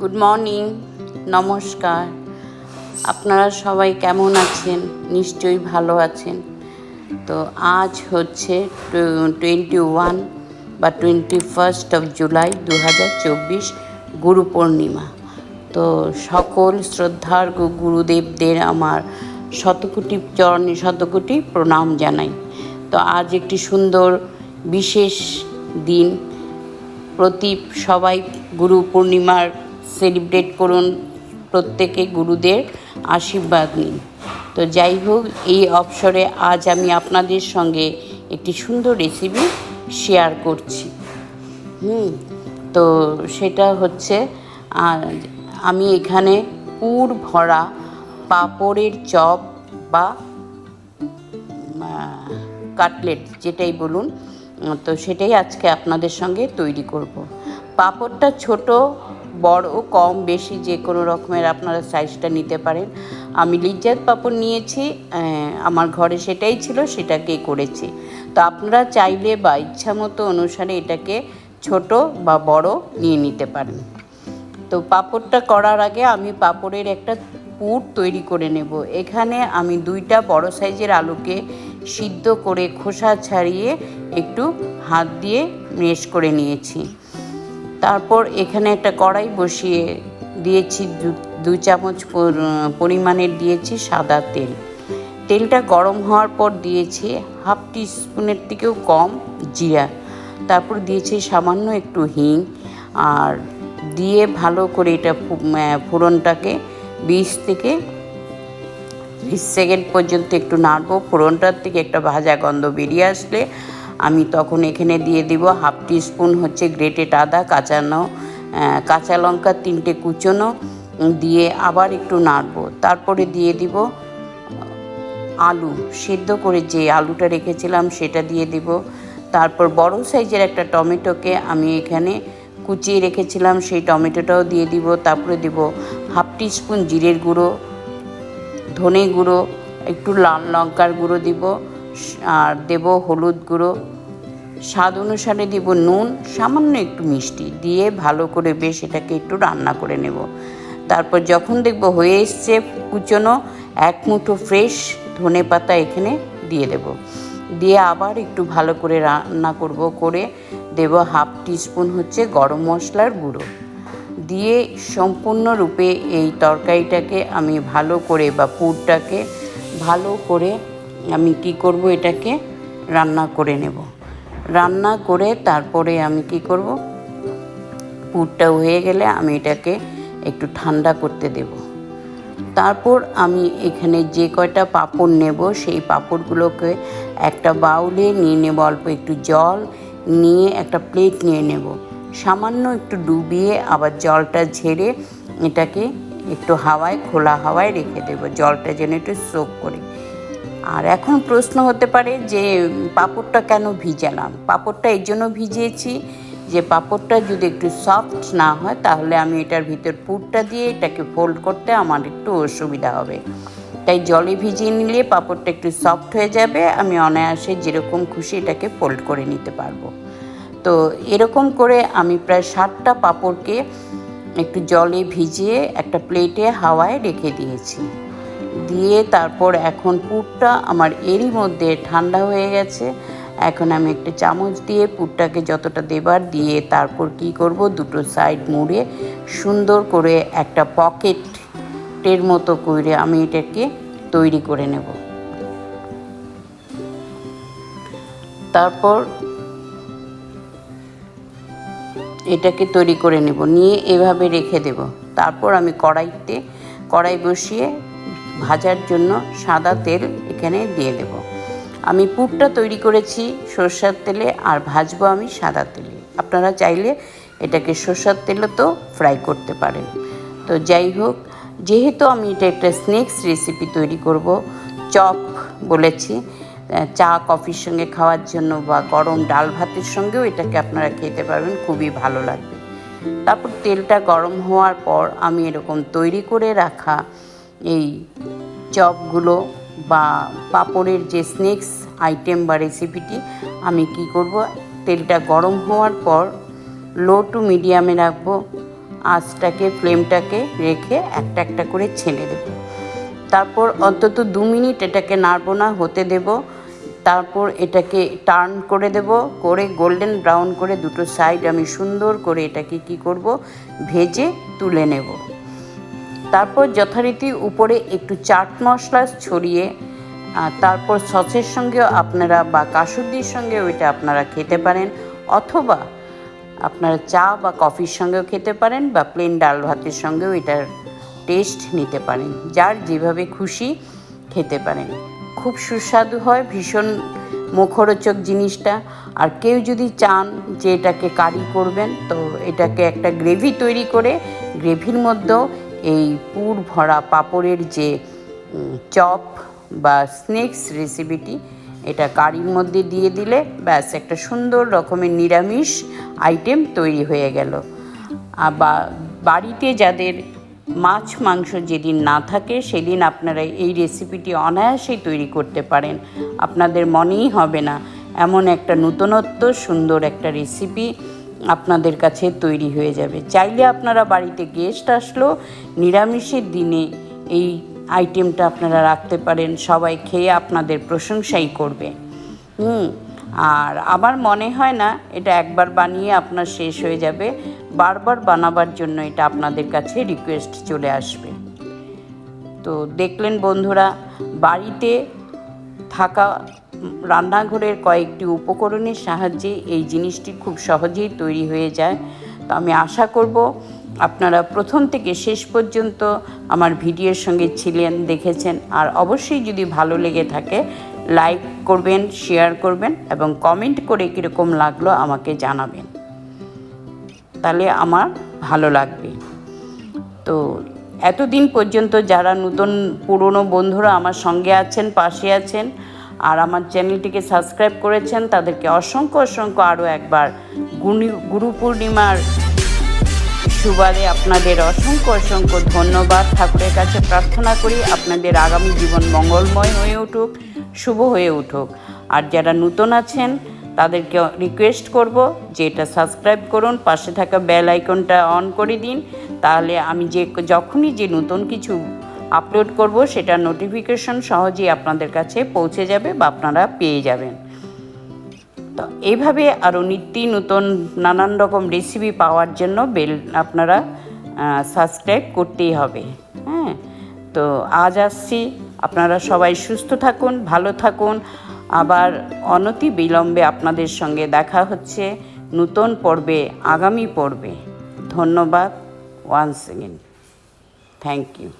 Good morning নমস্কার। আপনারা সবাই কেমন আছেন? নিশ্চয়ই ভালো আছেন। তো আজ হচ্ছে টোয়েন্টি ওয়ান বা টোয়েন্টি ফার্স্ট অফ জুলাই দু হাজার চব্বিশ গুরু পূর্ণিমা। তো সকল শ্রদ্ধার গুরুদেবদের আমার শতকোটি চরণে শতকোটি প্রণাম জানাই। তো আজ একটি সুন্দর, বিশেষ দিন প্রতি সবাই গুরু পূর্ণিমার সেলিব্রেট করুন প্রত্যেকে গুরুদের আশীর্বাদ নিন। তো যাই হোক, এই অবসরে আজ আমি আপনাদের সঙ্গে একটি সুন্দর রেসিপি শেয়ার করছি। হুম, তো সেটা হচ্ছে আমি এখানে পুর ভরা পাঁপড়ের চপ বা কাটলেট যেটাই বলুন তো সেটাই আজকে আপনাদের সঙ্গে তৈরি করব। পাঁপড়টা ছোট, বড়, কম, বেশি যে কোনো রকমের আপনারা সাইজটা নিতে পারেন। আমি লিজ্জাত পাঁপড় নিয়েছি আমার ঘরে সেটাই ছিল সেটাকেই করেছি। তো আপনারা চাইলে বা ইচ্ছা মতো অনুসারে এটাকে ছোট বা বড় নিয়ে নিতে পারেন। তো পাঁপড়টা করার আগে আমি পাঁপড়ের একটা পুর তৈরি করে নেব। এখানে আমি দুইটা বড় সাইজের আলুকে সিদ্ধ করে খোসা ছাড়িয়ে একটু হাত দিয়ে মেশ করে নিয়েছি। তারপর এখানে একটা কড়াই বসিয়ে দিয়েছি, দু- চামচ পর- পরিমাণের দিয়েছি সাদা তেল। তেলটা গরম হওয়ার পর দিয়েছি হাফ টি স্পুনের থেকেও কম জিরা। তারপর দিয়েছি সামান্য একটু হিং আর দিয়ে ভালো করে এটা ফোড়নটাকে বিশ থেকে বিশ সেকেন্ড পর্যন্ত একটু নাড়বো। ফোড়নটার থেকে একটা ভাজা গন্ধ বেরিয়ে আসলে আমি তখন এখানে দিয়ে দিব হাফ টি স্পুন হচ্ছে গ্রেটেড আদা, কাঁচানো কাঁচা লঙ্কা তিনটে কুচোনো, দিয়ে আবার একটু নাড়বো। তারপরে দিয়ে দিব আলু। সেদ্ধ করে যে আলুটা রেখেছিলাম সেটা দিয়ে দিব। তারপর বড় সাইজের একটা টমেটোকে আমি এখানে কুচিয়ে রেখেছিলাম, সেই টমেটোটাও দিয়ে দিব। তারপরে দিব হাফ টি স্পুন জিরের গুঁড়ো ধনে গুঁড়ো, একটু লাল লঙ্কার গুঁড়ো দিব, আর দেব হলুদ গুঁড়ো। স্বাদ অনুসারে দিব নুন, সামান্য একটু মিষ্টি দিয়ে ভালো করে বেশ এটাকে একটু রান্না করে নেব। তারপর যখন দেখব হয়ে এসছে কুচনো, এক মুঠো ফ্রেশ ধনে পাতা এখানে দিয়ে দেব। দিয়ে আবার একটু ভালো করে রান্না করব, করে দেব হাফ টিস্পুন হচ্ছে গরম মশলার গুঁড়ো। দিয়ে সম্পূর্ণরূপে এই তরকারিটাকে আমি ভালো করে বা পুরটাকে ভালো করে আমি কি করব, এটাকে রান্না করে নেব। রান্না করে তারপরে আমি কি করব, পুরটা হয়ে গেলে আমি এটাকে একটু ঠান্ডা করতে দেব। তারপর আমি এখানে যে কয়টা পাপড় নেব, সেই পাঁপড়গুলোকে একটা বাউলে নিয়ে নেব, অল্প একটু জল নিয়ে একটা প্লেট নিয়ে নেব। সামান্য একটু ডুবিয়ে আবার জলটা ঝেড়ে এটাকে একটু হাওয়ায়, খোলা হাওয়ায় রেখে দেবো। জলটা যেন একটু সোক করে। আর এখন প্রশ্ন হতে পারে যে, পাঁপড়টা কেন ভিজালাম? পাঁপড়টা এই জন্য ভিজিয়েছি যে, পাঁপড়টা যদি একটু সফট না হয়, তাহলে আমি এটার ভিতর পুরটা দিয়ে এটাকে ফোল্ড করতে আমার একটু অসুবিধা হবে। তাই জলে ভিজিয়ে নিলে পাঁপড়টা একটু সফট হয়ে যাবে। আমি অনায়াসে যেরকম খুশি এটাকে ফোল্ড করে নিতে পারব। তো এরকম করে আমি প্রায় ষাটটা পাঁপড়কে একটু জলে ভিজিয়ে একটা প্লেটে হাওয়ায় রেখে দিয়েছি। দিয়ে তারপর এখন পুরটা আমার এরই মধ্যে ঠান্ডা হয়ে গেছে। এখন আমি একটা চামচ দিয়ে পুরটাকে যতটা দেবার দিয়ে তারপর কি করব, দুটো সাইড মুড়ে সুন্দর করে একটা পকেটের মতো করে আমি এটাকে তৈরি করে নেব। তারপর এটাকে তৈরি করে নেব। নিয়ে এভাবে রেখে দেব। তারপর আমি কড়াইতে, কড়াই বসিয়ে ভাজার জন্য সাদা তেল এখানে দিয়ে দেব। আমি পুরটা তৈরি করেছি সর্ষার তেলে, আর ভাজবো আমি সাদা তেলে। আপনারা চাইলে এটাকে সর্ষার তেলে তো ফ্রাই করতে পারেন। তো যাই হোক, যেহেতু আমি এটা একটা স্ন্যাক্স রেসিপি তৈরি করব, চপ বলেছি চা, কফির সঙ্গে খাওয়ার জন্য বা গরম ডাল ভাতের সঙ্গেও এটাকে আপনারা খেতে পারবেন, খুবই ভালো লাগবে। তারপর তেলটা গরম হওয়ার পর আমি এরকম তৈরি করে রাখা এই চপগুলো বা পাঁপড়ের যে স্ন্যাক্স আইটেম বা রেসিপিটি, আমি কি করব, তেলটা গরম হওয়ার পর লো টু মিডিয়ামে রাখব, আঁচটাকে, ফ্লেমটাকে রেখে একটা একটা করে ছেড়ে দেব। তারপর অন্তত দু মিনিট এটাকে নাড়বো না, হতে দেব। তারপর এটাকে টার্ন করে দেব, করে গোল্ডেন ব্রাউন করে দুটো সাইড আমি সুন্দর করে এটাকে কি করব? ভেজে তুলে নেব। তারপর যথারীতি উপরে একটু চাট মশলা ছড়িয়ে তারপর সসের সঙ্গেও আপনারা বা কাসুন্দির সঙ্গে ওইটা আপনারা খেতে পারেন, অথবা আপনারা চা বা কফির সঙ্গেও খেতে পারেন বা প্লেন ডাল ভাতের সঙ্গেও এটার টেস্ট নিতে পারেন, যার যেভাবে খুশি খেতে পারেন। খুব সুস্বাদু হয়, ভীষণ মুখরোচক জিনিসটা। আর কেউ যদি চান যে এটাকে কারি করবেন, তো এটাকে একটা গ্রেভি তৈরি করে, গ্রেভির মধ্যেও এই পুর ভরা পাঁপড়ের যে চপ বা স্নেক্স রেসিপিটি, এটা কারির মধ্যে দিয়ে দিলে ব্যাস একটা সুন্দর রকমের নিরামিষ আইটেম তৈরি হয়ে গেল। বা বাড়িতে যাদের মাছ, মাংস যেদিন না থাকে, সেদিন আপনারা এই রেসিপিটি অনায়াসেই তৈরি করতে পারেন। আপনাদের মনেই হবে না, এমন একটা নূতনত্ব, সুন্দর একটা রেসিপি আপনাদের কাছে তৈরি হয়ে যাবে। চাইলে আপনারা বাড়িতে গেস্ট আসলো, নিরামিষের দিনে এই আইটেমটা আপনারা রাখতে পারেন, সবাই খেয়ে আপনাদের প্রশংসাই করবে। হুম, আর আমার মনে হয় না, এটা একবার বানিয়ে আপনার শেষ হয়ে যাবে। বারবার বানাবার জন্য এটা আপনাদের কাছে রিকোয়েস্ট চলে আসবে। তো দেখলেন বন্ধুরা, বাড়িতে থাকা রান্নাঘরের কয়েকটি উপকরণের সাহায্যে এই জিনিসটি খুব সহজেই তৈরি হয়ে যায়। তো আমি আশা করব আপনারা প্রথম থেকে শেষ পর্যন্ত আমার ভিডিওর সঙ্গে ছিলেন, দেখেছেন। আর অবশ্যই যদি ভালো লেগে থাকে লাইক করবেন শেয়ার করবেন এবং কমেন্ট করে কীরকম লাগল আমাকে জানাবেন। তাহলে আমার ভালো লাগবে। তো এতদিন পর্যন্ত যারা নতুন পুরনো বন্ধুরা আমার সঙ্গে আছেন, পাশে আছেন, আর আমার চ্যানেলটিকে সাবস্ক্রাইব করেছেন, তাদেরকে অসংখ্য অসংখ্য আরও একবার গুরু পূর্ণিমার সুবাদে আপনাদের অসংখ্য অসংখ্য ধন্যবাদ। ঠাকুরের কাছে প্রার্থনা করি আপনাদের আগামী জীবন মঙ্গলময় হয়ে উঠুক, শুভ হয়ে উঠুক। আর যারা নতুন আছেন তাদেরকে রিকোয়েস্ট করব যে এটা সাবস্ক্রাইব করুন, পাশে থাকা বেল আইকনটা অন করে দিন। তাহলে আমি যে যখনই যে নতুন কিছু আপলোড করব সেটা নোটিফিকেশন সহজেই আপনাদের কাছে পৌঁছে যাবে বা আপনারা পেয়ে যাবেন। তো এইভাবে আরও নিত্য নতুন নানান রকম রেসিপি পাওয়ার জন্য বেল আপনারা সাবস্ক্রাইব করতেই হবে। হ্যাঁ? তো আজ আসছি। আপনারা সবাই সুস্থ থাকুন, ভালো থাকুন। আবার অনতি বিলম্বে আপনাদের সঙ্গে দেখা হচ্ছে নূতন পর্বে, আগামী পর্বে। ধন্যবাদ ওয়ান্স এগেন থ্যাংক ইউ